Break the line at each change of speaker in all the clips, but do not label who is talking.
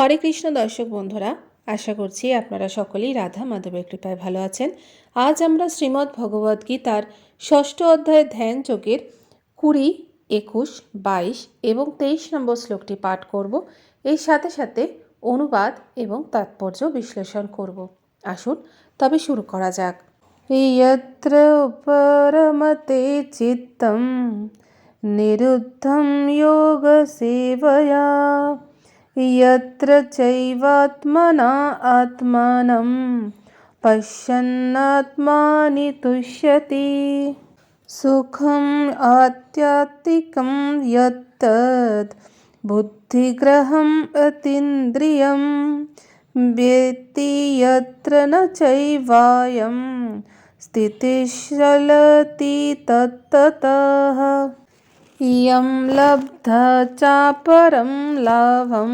হরে কৃষ্ণ দর্শক বন্ধুরা আশা করছি আপনারা সকলেই রাধা মাধবের কৃপায় ভালো আছেন আজ আমরা শ্রীমদ্ ভগবদ গীতার ষষ্ঠ অধ্যায়ে ধ্যান যোগের কুড়ি একুশ বাইশ এবং তেইশ নম্বর শ্লোকটি পাঠ করব এর সাথে সাথে অনুবাদ এবং তাৎপর্য বিশ্লেষণ করব আসুন তবে শুরু করা যাক यत्र परमते चित्तं निरुद्धं योगसेवया यत्र चैवात्मना आत्मानं पश्यन्नात्मानि तुष्यति। सुखम् आत्यात्तिकं यत्तद् बुद्धिग्रहम् अतीन्द्रियं वेत्ति यत्र न चैवायं स्थितिश्चलति तत्ततः यं लब्धा चापरं लाभं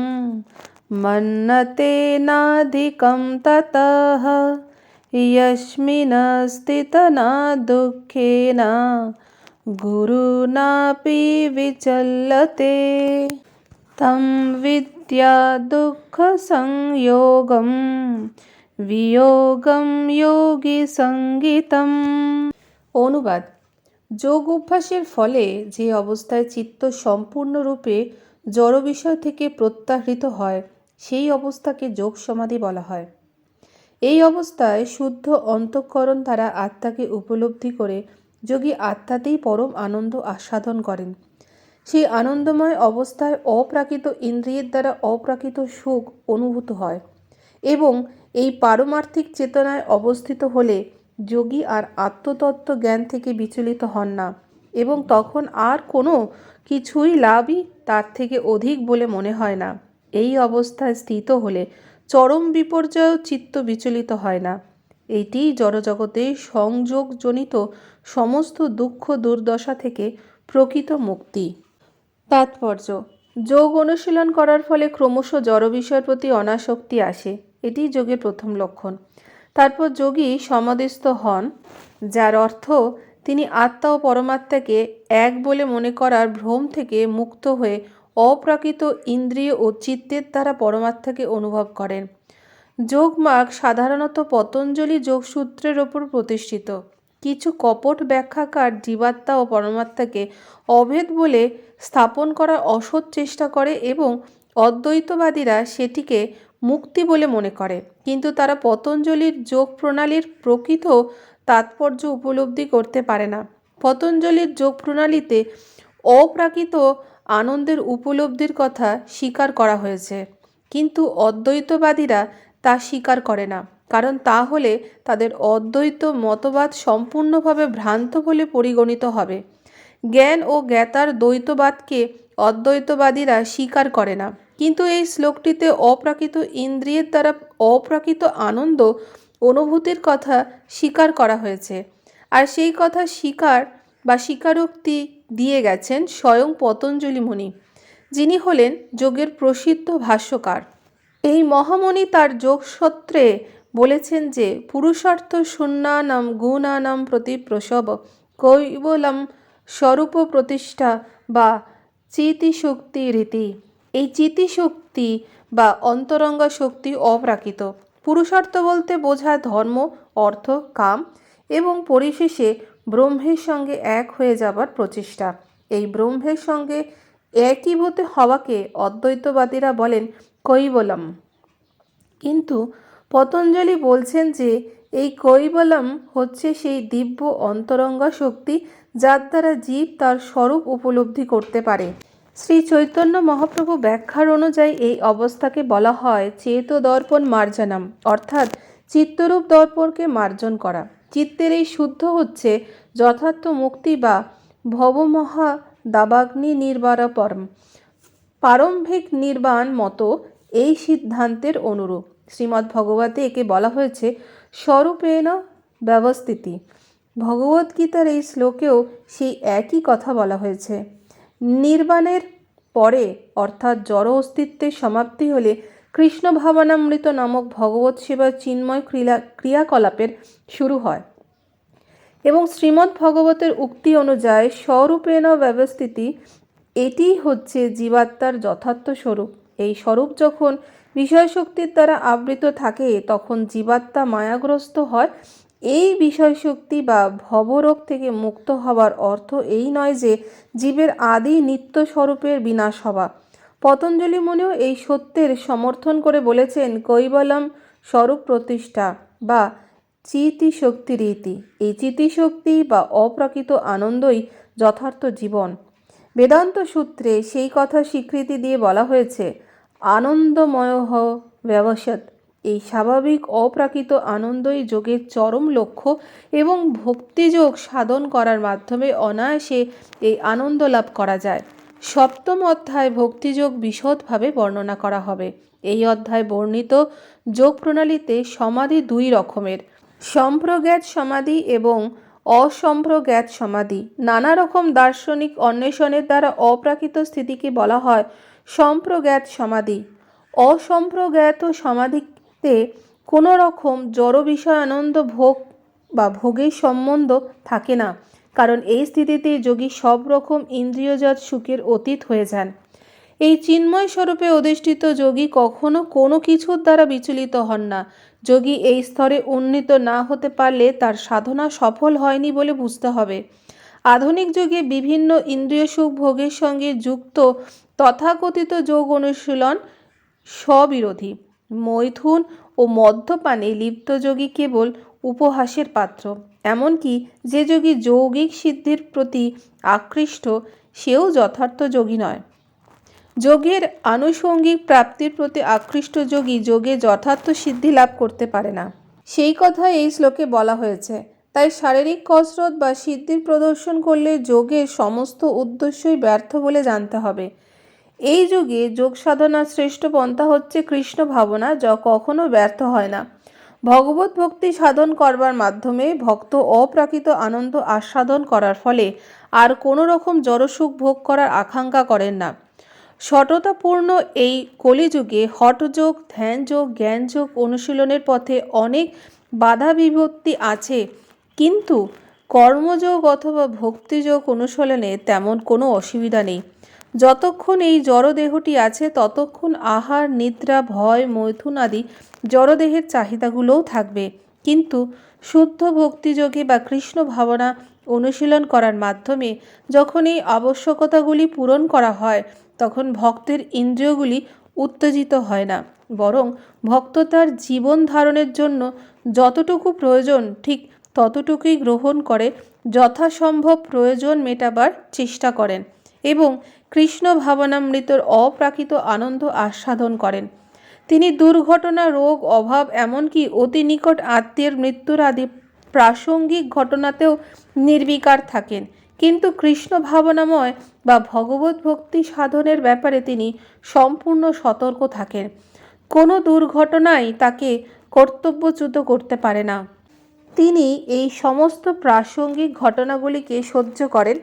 मन्नतेनाधिकं ततः यस्मिन् स्थितना दुःखेन गुरुनापि विचल्यते तं विद्या दुःखसंयोगं বিয়োগম যোগী সঙ্গীতম অনুবাদ যোগ অভ্যাসের ফলে যে অবস্থায় চিত্ত সম্পূর্ণরূপে জড় বিষয় থেকে প্রত্যাহৃত হয়, সেই অবস্থাকে যোগ সমাধি বলা হয়। এই অবস্থায় শুদ্ধ অন্তঃকরণ দ্বারা আত্মাকে উপলব্ধি করে যোগী আত্মাতেই পরম আনন্দ আস্বাদন করেন। সেই আনন্দময় অবস্থায় অপ্রাকৃত ইন্দ্রিয়ের দ্বারা অপ্রাকৃত সুখ অনুভূত হয় এবং এই পারমার্থিক চেতনায় অবস্থিত হলে যোগী আর আত্মতত্ত্ব জ্ঞান থেকে বিচলিত হন না এবং তখন আর কোনো কিছুই লাভই তার থেকে অধিক বলে মনে হয় না। এই অবস্থায় স্থিত হলে চরম বিপর্যয় চিত্ত বিচলিত হয় না। এটি জড়জগতে সংযোগজনিত সমস্ত দুঃখ দুর্দশা থেকে প্রকৃত মুক্তি। তাৎপর্য, যোগ অনুশীলন করার ফলে ক্রমশ জড় বিষয়ের প্রতি অনাসক্তি আসে। এটি যোগের প্রথম লক্ষণ। তারপর যোগী সমাধিস্থ হন, যার অর্থ তিনি আত্মা ও পরমাত্মাকে এক বলে মনে করার ভ্রম থেকে মুক্ত হয়ে অপ্রাকৃত ইন্দ্রিয় ও চিত্তের দ্বারা পরমাত্মাকে অনুভব করেন। যোগমার্গ সাধারণত পতঞ্জলি যোগসূত্রের ওপর প্রতিষ্ঠিত। কিছু কপট ব্যাখ্যাকার জীবাত্মা ও পরমাত্মাকে অভেদ বলে স্থাপন করার অসৎ চেষ্টা করে এবং অদ্বৈতবাদীরা সেটিকে মুক্তি বলে মনে করে। কিন্তু তারা পতঞ্জলির যোগ প্রণালীর প্রকৃত তাৎপর্য উপলব্ধি করতে পারে না। পতঞ্জলির যোগ প্রণালীতে অপ্রাকৃত আনন্দের উপলব্ধির কথা স্বীকার করা হয়েছে। কিন্তু অদ্বৈতবাদীরা তা স্বীকার করে না। কারণ তা হলে তাদের অদ্বৈত মতবাদ সম্পূর্ণভাবে ভ্রান্ত বলে পরিগণিত হবে। জ্ঞান ও জ্ঞাতার দ্বৈতবাদকে অদ্বৈতবাদীরা স্বীকার করে না। কিন্তু এই শ্লোকটিতে অপ্রাকৃত ইন্দ্রিয়ের দ্বারা অপ্রাকৃত আনন্দ অনুভূতির কথা স্বীকার করা হয়েছে। আর সেই কথা স্বীকার বা স্বীকারোক্তি দিয়ে গেছেন স্বয়ং পতঞ্জলি মুনি, যিনি হলেন যোগের প্রসিদ্ধ ভাষ্যকার। এই মহামণি তার যোগসত্রে বলেছেন যে, পুরুষার্থ শূন্যানাম গুণানাম প্রতি প্রসব কৈবলম স্বরূপ প্রতিষ্ঠা বা চিতিশক্তি রীতি। এই চিতিশক্তি বা অন্তরঙ্গা শক্তি অপ্রাকৃত। পুরুষার্থ বলতে বোঝায় ধর্ম, অর্থ, কাম এবং পরিশেষে ব্রহ্মের সঙ্গে এক হয়ে যাবার প্রচেষ্টা। এই ব্রহ্মের সঙ্গে একীভূত হওয়াকে অদ্বৈতবাদীরা বলেন কৈবলম। কিন্তু পতঞ্জলি বলছেন যে এই কৈবলম হচ্ছে সেই দিব্য অন্তরঙ্গা শক্তি যার দ্বারা জীব তার স্বরূপ উপলব্ধি করতে পারে। শ্রী চৈতন্য মহাপ্রভু ব্যাখ্যার অনুযায়ী এই অবস্থাকে বলা হয় চেত দর্পণ মার্জনাম, অর্থাৎ চিত্তরূপ দর্পণকে মার্জন করা। চিত্তের এই শুদ্ধ হচ্ছে যথার্থ মুক্তি বা ভবমহা দাবাগ্নি নির্বারপরম, প্রারম্ভিক নির্বাণ মতো এই সিদ্ধান্তের অনুরূপ। শ্রীমদ্ ভগবতে একে বলা হয়েছে স্বরূপেণ ব্যবস্থিতি। ভগবদ্গীতার এই শ্লোকেও সেই একই কথা বলা হয়েছে। নির্বাণের পরে, অর্থাৎ জড় অস্তিত্বের সমাপ্তি হলে কৃষ্ণ ভাবনামৃত নামক ভগবত সেবার চিন্ময় ক্রিয়া ক্রিয়াকলাপের শুরু হয়। এবং শ্রীমদ্ ভগবতের উক্তি অনুযায়ী স্বরূপেণ ব্যবস্থিতি, এটিই হচ্ছে জীবাত্মার যথার্থ স্বরূপ। এই স্বরূপ যখন বিষয়শক্তির দ্বারা আবৃত থাকে, তখন জীবাত্মা মায়াগ্রস্ত হয়। এই বিষয়শক্তি বা ভবরোগ থেকে মুক্ত হওয়ার অর্থ এই নয় যে জীবের আদি নিত্য স্বরূপের বিনাশ হওয়া। পতঞ্জলি মনেও এই সত্যের সমর্থন করে বলেছেন, কৈবলম স্বরূপ প্রতিষ্ঠা বা চিতি শক্তি রীতি এই চিতিশক্তি বা অপ্রাকৃত আনন্দই যথার্থ জীবন। বেদান্ত সূত্রে সেই কথা স্বীকৃতি দিয়ে বলা হয়েছে আনন্দময় হ ব্যবসাত। এই স্বাভাবিক অপ্রাকৃত আনন্দই যোগের চরম লক্ষ্য এবং ভক্তিযোগ সাধন করার মাধ্যমে অনায়াসে এই আনন্দ লাভ করা যায়। সপ্তম অধ্যায় ভক্তিযোগ বিশদভাবে বর্ণনা করা হবে। এই অধ্যায় বর্ণিত যোগ প্রণালীতে সমাধি দুই রকমের। সম্প্রজ্ঞাত সমাধি এবং অসম্প্রজ্ঞাত সমাধি। নানা রকম দার্শনিক অন্বেষণের দ্বারা অপ্রাকৃত স্থিতিকে বলা হয় সম্প্রজ্ঞাত সমাধি। অসম্প্রজ্ঞাত সমাধিতে কোনো রকম জড় বিষয় আনন্দ ভোগ বা ভোগের সম্বন্ধ থাকে না, কারণ এই স্থিতিতে যোগী সব রকম ইন্দ্রিয়জাত সুখের অতীত হয়ে যান। এই চিন্ময় স্বরূপে অধিষ্ঠিত যোগী কখনো কোনো কিছুর দ্বারা বিচলিত হন না। যোগী এই স্তরে উন্নীত না হতে পারলে তার সাধনা সফল হয়নি বলে বুঝতে হবে। আধুনিক যুগে বিভিন্ন ইন্দ্রিয় সুখ ভোগের সঙ্গে যুক্ত তথাকথিত যোগ অনুশীলন স্ববিরোধী। মৈথুন ও মদ্যপানে লিপ্ত যোগী কেবল উপহাসের পাত্র। এমনকি যে যোগী যৌগিক সিদ্ধির প্রতি আকৃষ্ট, সেও যথার্থ যোগী নয়। যোগের আনুষঙ্গিক প্রাপ্তির প্রতি আকৃষ্ট যোগী যোগে যথার্থ সিদ্ধি লাভ করতে পারে না। সেই কথা এই শ্লোকে বলা হয়েছে। তাই শারীরিক কসরত বা সিদ্ধির প্রদর্শন করলে যোগের সমস্ত উদ্দেশ্যই ব্যর্থ বলে জানতে হবে। এই যুগে যোগ সাধনার শ্রেষ্ঠ পন্থা হচ্ছে কৃষ্ণ ভাবনা, যা কখনো ব্যর্থ হয় না। ভগবত ভক্তি সাধন করবার মাধ্যমে ভক্ত অপ্রাকৃত আনন্দ আস্বাদন করার ফলে আর কোনো রকম জড়সুখ ভোগ করার আকাঙ্ক্ষা করেন না। সততাপূর্ণ এই কলিযুগে হঠযোগ, ধ্যানযোগ, জ্ঞানযোগ অনুশীলনের পথে অনেক বাধা বিভক্তি আছে, কিন্তু কর্মযোগ অথবা ভক্তিযোগ অনুশীলনে তেমন কোনো অসুবিধা নেই। যতক্ষণ এই জড়দেহটি আছে, ততক্ষণ আহার, নিদ্রা, ভয়, মৈথুন আদি জড়দেহের চাহিদাগুলোও থাকবে। কিন্তু শুদ্ধ ভক্তিযোগে বা কৃষ্ণ ভাবনা অনুশীলন করার মাধ্যমে যখন এই আবশ্যকতাগুলি পূরণ করা হয়, তখন ভক্তের ইন্দ্রিয়গুলি উত্তেজিত হয় না। বরং ভক্ত তার জীবন ধারণের জন্য যতটুকু প্রয়োজন, ঠিক ততটুকুই গ্রহণ করে, যথাসম্ভব প্রয়োজন মেটাবার চেষ্টা করেন। এবং কৃষ্ণ ভাবনামৃতর অপ্রাকৃত আনন্দ আস্বাদন করেন। তিনি দুর্ঘটনা, রোগ, অভাব, এমনকি অতি নিকট আত্মীয়ের মৃত্যুর আদি প্রাসঙ্গিক ঘটনাতেও নির্বিকার থাকেন। কিন্তু কৃষ্ণ ভাবনাময় বা ভগবত ভক্তি সাধনের ব্যাপারে তিনি সম্পূর্ণ সতর্ক থাকেন। কোনো দুর্ঘটনাই তাকে কর্তব্যচ্যুত করতে পারে না। তিনি এই সমস্ত প্রাসঙ্গিক ঘটনাগুলিকে সহ্য করেন,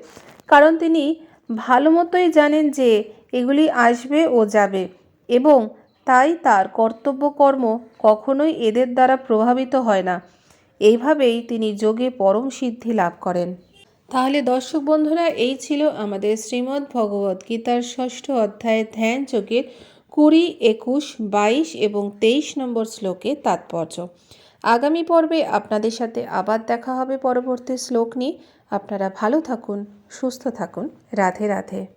কারণ তিনি ভালো মতোই জানেন যে এগুলি আসবে ও যাবে এবং তাই তার কর্তব্যকর্ম কখনোই এদের দ্বারা প্রভাবিত হয় না। এইভাবেই তিনি যোগে পরম সিদ্ধি লাভ করেন। তাহলে দর্শক বন্ধুরা, এই ছিল আমাদের শ্রীমদ্ ভগবত গীতার ষষ্ঠ অধ্যায়ে ধ্যান যোগের কুড়ি, একুশ, বাইশ এবং তেইশ নম্বর শ্লোকে তাৎপর্য। আগামী পর্বে আপনাদের সাথে আবার দেখা হবে পরবর্তী শ্লোক নিয়ে। আপনারা ভালো থাকুন। সুস্থ থাকুন। রাধে রাধে।